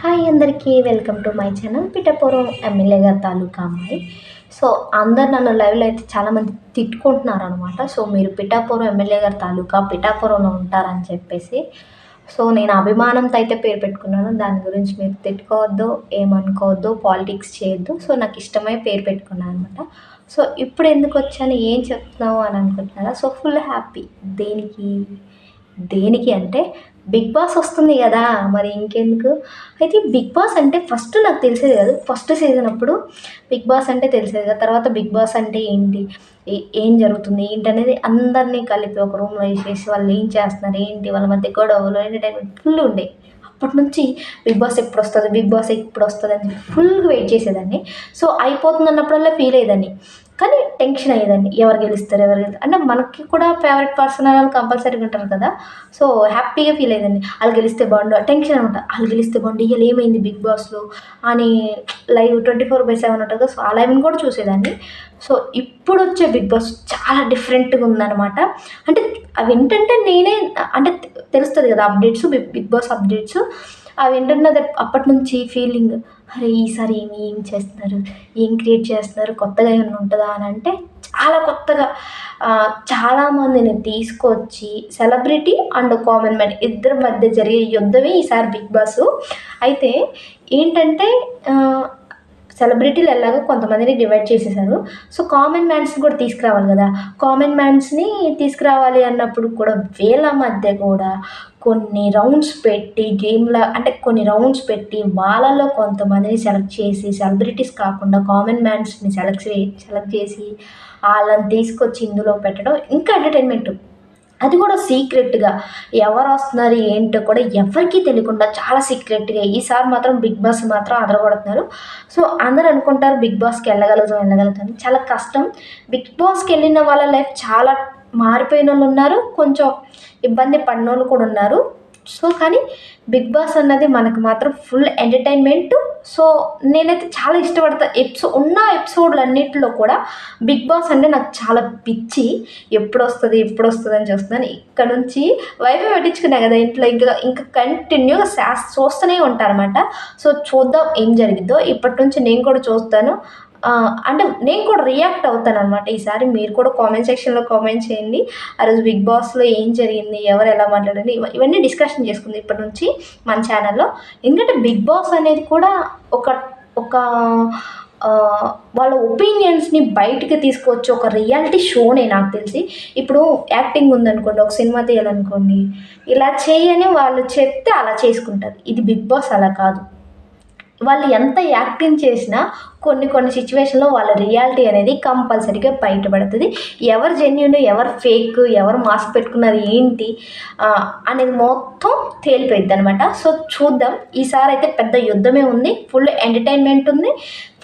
Hi అందరికీ welcome to my channel Pithapuram MLA గారి తాలూకా అమ్మాయి. సో అందరు నన్ను లైవ్లో అయితే చాలామంది తిట్టుకుంటున్నారు అనమాట సో మీరు పిఠాపురం ఎమ్మెల్యే గారి తాలూకా పిఠాపురంలో ఉంటారని చెప్పేసి. సో నేను అభిమానంతో అయితే పేరు పెట్టుకున్నాను. దాని గురించి మీరు తిట్టుకోవద్దు ఏమనుకోవద్దు పాలిటిక్స్ చేయొద్దు. సో నాకు ఇష్టమై పేరు పెట్టుకున్నాను అనమాట సో ఇప్పుడు ఎందుకు వచ్చాను ఏం చెప్తున్నావు అని అనుకుంటున్నారా? So full happy. దేనికి? దేనికి అంటే బిగ్ బాస్ వస్తుంది కదా మరి ఇంకెందుకు? అయితే బిగ్ బాస్ అంటే ఫస్ట్ నాకు తెలిసేది కాదు. ఫస్ట్ సీజన్ అప్పుడు బిగ్ బాస్ అంటే తెలిసేది కదా. తర్వాత బిగ్ బాస్ అంటే ఏంటి? ఏ- ఏం జరుగుతుంది? ఏంటి అనేది అందరినీ కలిపి ఒక రూమ్లో వేసేసి వాళ్ళు ఏం చేస్తున్నారు? ఏంటి? వాళ్ళ మధ్య గొడవలు ఎంటర్టైన్మెంట్ ఫుల్ ఉండే. అప్పటి నుంచి బిగ్ బాస్ ఎప్పుడు వస్తుంది? బిగ్ బాస్ ఎప్పుడు వస్తుంది? అని ఫుల్గా వెయిట్ చేసేదాన్ని. సో అయిపోతుంది అన్నప్పుడల్లా ఫీల్ అయ్యేదాన్ని. కానీ టెన్షన్ అయ్యేదాన్ని ఎవరు గెలుస్తారు ఎవరు గెలుస్తారు అంటే మనకి కూడా ఫేవరెట్ పర్సన్ వాళ్ళు కంపల్సరీగా ఉంటారు కదా. సో హ్యాపీగా ఫీల్ అయ్యేదాన్ని వాళ్ళు గెలిస్తే బాగుండు టెన్షన్ అనమాట. వాళ్ళు గెలిస్తే బాగుండు ఇవాళ ఏమైంది బిగ్ బాస్లో అని live twenty four by seven ఉంటుంది కదా. సో ఆ లైవ్ని కూడా చూసేదాన్ని. సో ఇప్పుడు వచ్చే బిగ్ బాస్ చాలా డిఫరెంట్గా ఉందన్నమాట. అంటే అవి ఏంటంటే నేనే అంటే తెలుస్తుంది కదా updates Bigg Bigg Boss updates అవి ఏంటంటే అప్పటి నుంచి ఫీలింగ్ అరే ఈసారి ఏమి ఏం చేస్తున్నారు? ఏం క్రియేట్ చేస్తున్నారు? కొత్తగా ఏమైనా ఉంటుందా అని అంటే చాలా కొత్తగా. చాలామందిని తీసుకొచ్చి సెలబ్రిటీ అండ్ కామన్ మ్యాన్ ఇద్దరి మధ్య జరిగే యుద్ధమే ఈసారి బిగ్ బాస్. అయితే ఏంటంటే సెలబ్రిటీలు ఎలాగో కొంతమందిని డివైడ్ చేసేసారు. సో కామన్ మ్యాన్స్ కూడా తీసుకురావాలి కదా. కామన్ మ్యాన్స్ని తీసుకురావాలి అన్నప్పుడు కూడా వేల మధ్య కూడా కొన్ని రౌండ్స్ పెట్టి గేమ్లో అంటే కొన్ని రౌండ్స్ పెట్టి వాళ్ళలో కొంతమందిని సెలెక్ట్ చేసి సెలబ్రిటీస్ కాకుండా కామన్ మ్యాన్స్ని సెలెక్ట్ సెలెక్ట్ చేసి వాళ్ళని తీసుకొచ్చి ఇందులో పెట్టడం ఇంకా ఎంటర్టైన్మెంట్ అది కూడా సీక్రెట్గా. ఎవరు వస్తున్నారు ఏంటో కూడా ఎవరికీ తెలియకుండా చాలా సీక్రెట్గా ఈసారి మాత్రం బిగ్ బాస్ మాత్రం అదరగొడుతున్నారు సో అందరూ అనుకుంటారు బిగ్ బాస్కి వెళ్ళగలుగుతాం వెళ్ళగలుగుతాం చాలా కష్టం. బిగ్ బాస్కి వెళ్ళిన వాళ్ళ లైఫ్ చాలా మారిపోయిన వాళ్ళు ఉన్నారు. కొంచెం ఇబ్బంది పడిన వాళ్ళు కూడా ఉన్నారు. సో కానీ బిగ్ బాస్ అన్నది మనకు మాత్రం ఫుల్ ఎంటర్టైన్మెంట్. సో నేనైతే చాలా ఇష్టపడతా ఎపిసో ఉన్న ఎపిసోడ్లన్నింటిలో కూడా బిగ్ బాస్ అంటే నాకు చాలా పిచ్చి. ఎప్పుడు వస్తుంది ఎప్పుడు వస్తుంది అని చూస్తున్నాను. ఇక్కడ నుంచి వైఫై పెట్టించుకున్నా కదా ఇంట్లో ఇంకా ఇంకా కంటిన్యూగా శాస్ చూస్తూనే ఉంటారన్నమాట. సో చూద్దాం ఏం జరిగిద్దో. ఇప్పటి నుంచి నేను కూడా చూస్తాను. అంటే నేను కూడా రియాక్ట్ అవుతాను అనమాట ఈసారి మీరు కూడా కామెంట్ సెక్షన్లో కామెంట్ చేయండి. ఆ రోజు బిగ్ బాస్లో ఏం జరిగింది ఎవరు ఎలా మాట్లాడండి ఇవన్నీ డిస్కషన్ చేసుకుంది ఇప్పటి నుంచి మన ఛానల్లో ఎందుకంటే బిగ్ బాస్ అనేది కూడా ఒక ఒక వాళ్ళ ఒపీనియన్స్ని బయటికి తీసుకొచ్చి ఒక రియాలిటీ షోనే నాకు తెలిసి. ఇప్పుడు యాక్టింగ్ ఉందనుకోండి ఒక సినిమా తీయాలనుకోండి ఇలా చేయని వాళ్ళు చెప్తే అలా చేసుకుంటారు. ఇది బిగ్ బాస్ అలా కాదు. వాళ్ళు ఎంత యాక్టింగ్ చేసినా కొన్ని కొన్ని సిచ్యువేషన్లో వాళ్ళ రియాలిటీ అనేది కంపల్సరీగా బయటపడుతుంది. ఎవరు జెన్యున్ ఎవరు ఫేక్ ఎవరు మాస్క్ పెట్టుకున్నారు ఏంటి అనేది మొత్తం తేలిపోయింది అనమాట సో చూద్దాం. ఈసారి అయితే పెద్ద యుద్ధమే ఉంది. ఫుల్ ఎంటర్టైన్మెంట్ ఉంది.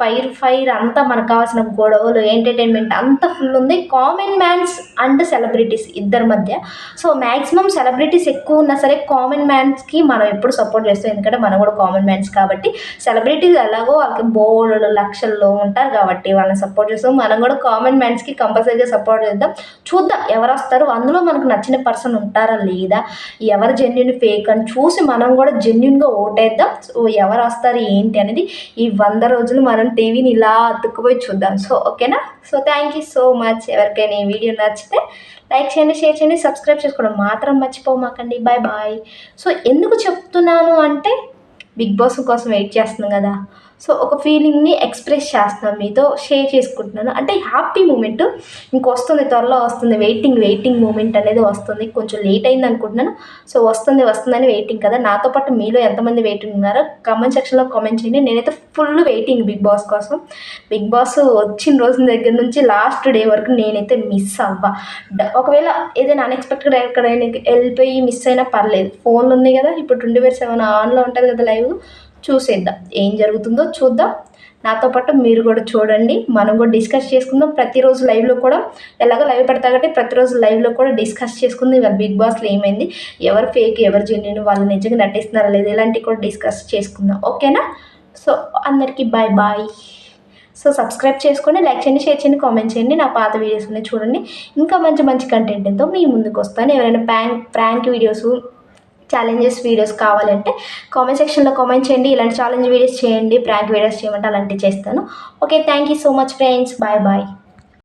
ఫైర్ ఫైర్ అంతా మనకు కావాల్సిన గొడవలు ఎంటర్టైన్మెంట్ అంతా ఫుల్ ఉంది. కామన్ మ్యాన్స్ అండ్ సెలబ్రిటీస్ ఇద్దరి మధ్య. సో మ్యాక్సిమం సెలబ్రిటీస్ ఎక్కువ ఉన్నా సరే కామన్ మ్యాన్స్కి మనం ఎప్పుడు సపోర్ట్ చేస్తాం. ఎందుకంటే మనం కూడా కామన్ మ్యాన్స్ కాబట్టి సెలబ్రిటీస్ ఎలాగో వాళ్ళకి బోర్డులు లక్షల్లో ఉంటారు కాబట్టి వాళ్ళని సపోర్ట్ చేస్తాం మనం కూడా కామన్ మ్యాన్స్కి కంపల్సరీగా సపోర్ట్ చేద్దాం. చూద్దాం ఎవరు వస్తారు అందులో మనకు నచ్చిన పర్సన్ ఉంటారా లేదా ఎవరు జెన్యున్ ఫేక్ అని చూసి మనం కూడా జెన్యున్గా ఓటేద్దాం. సో ఎవరు వస్తారు ఏంటి అనేది ఈ వంద రోజులు మనం టీవీని ఇలా అతుక్కుపోయి చూద్దాం. సో ఓకేనా so thank you so much ఎవరికైనా ఈ వీడియో నచ్చితే లైక్ చేయండి షేర్ చేయండి సబ్స్క్రైబ్ చేసుకోవడం మాత్రం మర్చిపోమాకండి. బాయ్ బాయ్ సో ఎందుకు చెప్తున్నాను అంటే బిగ్ బాస్ కోసం వెయిట్ చేస్తున్నాం కదా. సో ఒక ఫీలింగ్ని ఎక్స్ప్రెస్ చేస్తున్నాను మీతో షేర్ చేసుకుంటున్నాను. అంటే హ్యాపీ మూమెంట్ ఇంకొస్తుంది త్వరలో వస్తుంది వెయిటింగ్ వెయిటింగ్ మూమెంట్ అనేది వస్తుంది. కొంచెం లేట్ అయింది అనుకుంటున్నాను. సో వస్తుంది వస్తుందని వెయిటింగ్ కదా. నాతో పాటు మీలో ఎంతమంది వెయిటింగ్ ఉన్నారో కామెంట్ సెక్షన్లో కామెంట్ చేయండి. నేనైతే ఫుల్ వెయిటింగ్ బిగ్ బాస్ కోసం. బిగ్ బాస్ వచ్చిన రోజు దగ్గర నుంచి లాస్ట్ డే వరకు నేనైతే మిస్ అవ్వ. ఒకవేళ ఏదైనా అన్ఎక్స్పెక్టెడ్ ఎక్కడైనా వెళ్ళిపోయి మిస్ అయినా పర్లేదు. ఫోన్లు ఉన్నాయి కదా ఇప్పుడు ట్వంటీ ఫోర్ సెవెన్ ఆన్లో ఉంటుంది కదా లైవ్ చూసేద్దాం. ఏం జరుగుతుందో చూద్దాం. నాతో పాటు మీరు కూడా చూడండి. మనం కూడా డిస్కస్ చేసుకుందాం. ప్రతిరోజు లైవ్లో కూడా ఎలాగో లైవ్ పెడతా కాబట్టి ప్రతిరోజు లైవ్లో కూడా డిస్కస్ చేసుకుందాం. ఇవాళ బిగ్ బాస్లో ఏమైంది? ఎవరు ఫేక్ ఎవరు జెన్యున్ వాళ్ళు నిజంగా నటిస్తున్నారా లేదు ఇలాంటివి కూడా డిస్కస్ చేసుకుందాం. ఓకేనా? సో అందరికీ బాయ్ బాయ్. సో సబ్స్క్రైబ్ చేసుకోండి లైక్ చేయండి షేర్ చేయండి కామెంట్ చేయండి. నా పాత వీడియోస్ ఉన్నాయి చూడండి. ఇంకా మంచి మంచి కంటెంట్తో మీ ముందుకు వస్తాను. ఎవరైనా prank prank videos challenges videos కావాలంటే కామెంట్ సెక్షన్లో కామెంట్ చేయండి. ఇలాంటి ఛాలెంజ్ వీడియోస్ చేయండి. ప్రాంక్ వీడియోస్ చేయమంటే అలాంటివి చేస్తాను. Okay thank you so much friends bye bye